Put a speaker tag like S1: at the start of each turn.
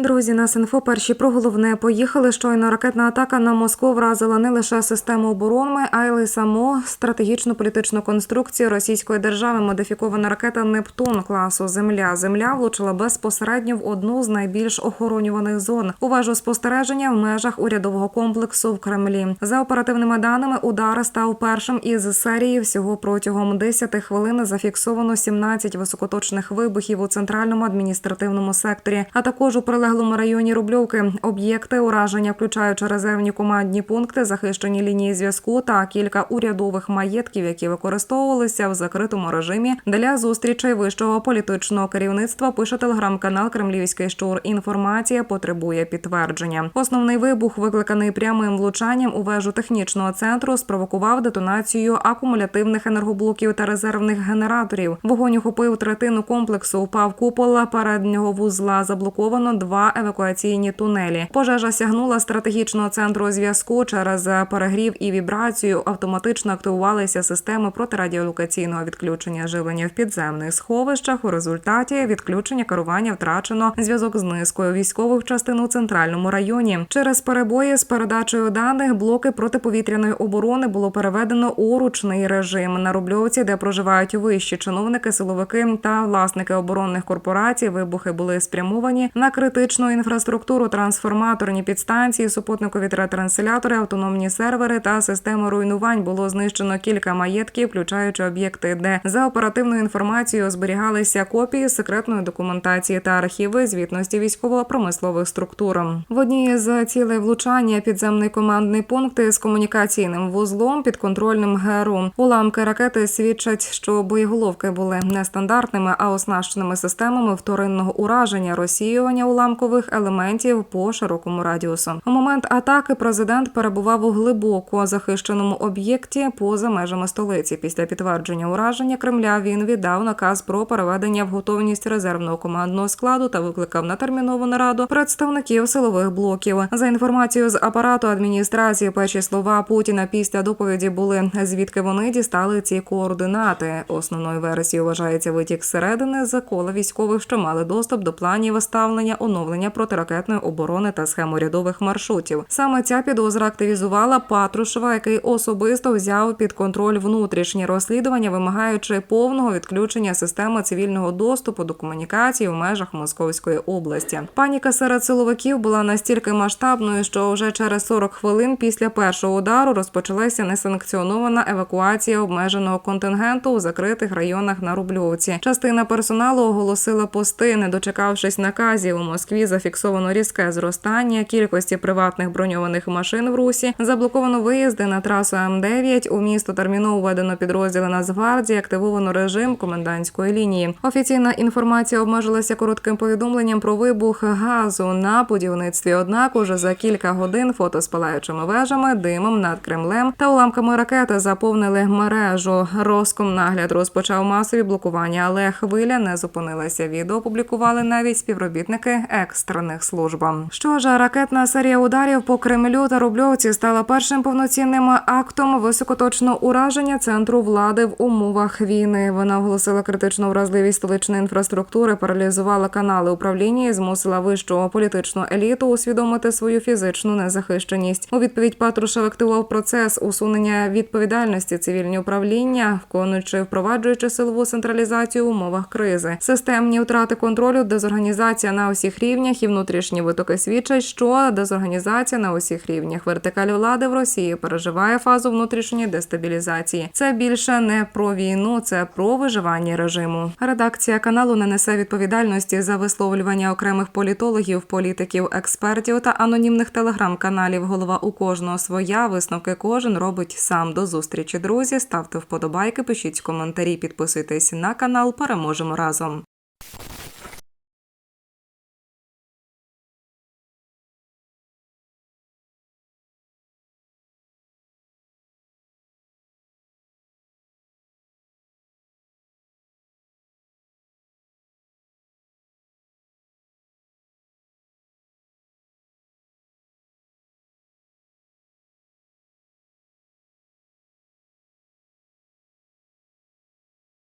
S1: Друзі, нас інфо перші про головне поїхали. Щойно ракетна атака на Москву вразила не лише систему оборони, а й саму стратегічну політичну конструкцію російської держави. Модифікована ракета Нептун класу Земля. Земля влучила безпосередньо в одну з найбільш охоронюваних зон. У вежу спостереження в межах урядового комплексу в Кремлі. За оперативними даними, удар став першим із серії. Всього протягом 10 хвилин зафіксовано 17 високоточних вибухів у центральному адміністративному секторі, а також у прилеглому районі Рубльовки. Об'єкти ураження, включаючи резервні командні пункти, захищені лінії зв'язку та кілька урядових маєтків, які використовувалися в закритому режимі для зустрічей вищого політичного керівництва. Пише телеграм-канал Кремлівський щур. Інформація потребує підтвердження. Основний вибух, викликаний прямим влучанням у вежу технічного центру, спровокував детонацію акумулятивних енергоблоків та резервних генераторів. Вогонь охопив третину комплексу. Упав купол переднього вузла. Заблоковано два евакуаційні тунелі. Пожежа сягнула стратегічного центру зв'язку через перегрів і вібрацію. Автоматично активувалися системи протирадіолокаційного відключення живлення в підземних сховищах. У результаті відключення керування втрачено зв'язок з низкою військових частин у центральному районі. Через перебої з передачею даних блоки протиповітряної оборони було переведено у ручний режим на Рубльовці, де проживають вищі чиновники, силовики та власники оборонних корпорацій. Вибухи були спрямовані на критичну інфраструктуру, трансформаторні підстанції, супутникові транслятори, автономні сервери та системи руйнувань. Було знищено кілька маєтків, включаючи об'єкти, де за оперативною інформацією зберігалися копії секретної документації та архіви звітності військово-промислових структур. В одній з цілей влучання підземний командний пункт з комунікаційним вузлом підконтрольним ГРУ. Уламки ракети свідчать, що боєголовки були нестандартними, а оснащеними системами вторинного ураження розсіювання уламкових елементів по широкому радіусу. У момент атаки президент перебував у глибоко захищеному об'єкті поза межами столиці. Після підтвердження ураження Кремля він віддав наказ про переведення в готовність резервного командного складу та викликав на термінову нараду представників силових блоків. За інформацією з апарату адміністрації, перші слова Путіна після доповіді були звідки вони дістали ці координати. Основною версією вважається витік зсередини з кола військових, що мали доступ до планів ставлення, оновлення протиракетної оборони та схем урядових маршрутів. Саме ця підозра активізувала Патрушева, який особисто взяв під контроль внутрішні розслідування, вимагаючи повного відключення системи цивільного доступу до комунікації в межах Московської області. Паніка серед силовиків була настільки масштабною, що вже через 40 хвилин після першого удару розпочалася несанкціонована евакуація обмеженого контингенту у закритих районах на Рубльовці. Частина персоналу оголосила пости, не дочекавшись наказів. У Москві зафіксовано різке зростання кількості приватних броньованих машин в Русі. Заблоковано виїзди на трасу М9. У місто терміново введено підрозділи Нацгвардії, активовано режим комендантської лінії. Офіційна інформація обмежилася коротким повідомленням про вибух газу на будівництві. Однак уже за кілька годин фото з палаючими вежами, димом над Кремлем та уламками ракети заповнили мережу. Роскомнагляд розпочав масові блокування, але хвиля не зупинилася. Відео опублікували навіть співробітники екстрених служб. Що ж, ракетна серія ударів по Кремлю та Рубльовці стала першим повноцінним актом високоточного ураження центру влади в умовах війни. Вона оголосила критичну вразливість столичної інфраструктури, паралізувала канали управління і змусила вищу політичну еліту усвідомити свою фізичну незахищеність. У відповідь Патрушев активував процес усунення відповідальності цивільні управління, виконуючи впроваджуючи силову централізацію в умовах кризи. Системні втрати контролю, дезорганізація на усіх рівнях і внутрішні витоки свідчать, що дезорганізація на усіх рівнях вертикаль влади в Росії переживає фазу внутрішньої дестабілізації. Це більше не про війну, це про виживання режиму. Редакція каналу не несе відповідальності за висловлювання окремих політологів, політиків, експертів та анонімних телеграм-каналів. Голова у кожного своя висновки кожен робить сам. До зустрічі, друзі. Ставте вподобайки, пишіть коментарі, підписуйтесь на канал. Переможемо разом.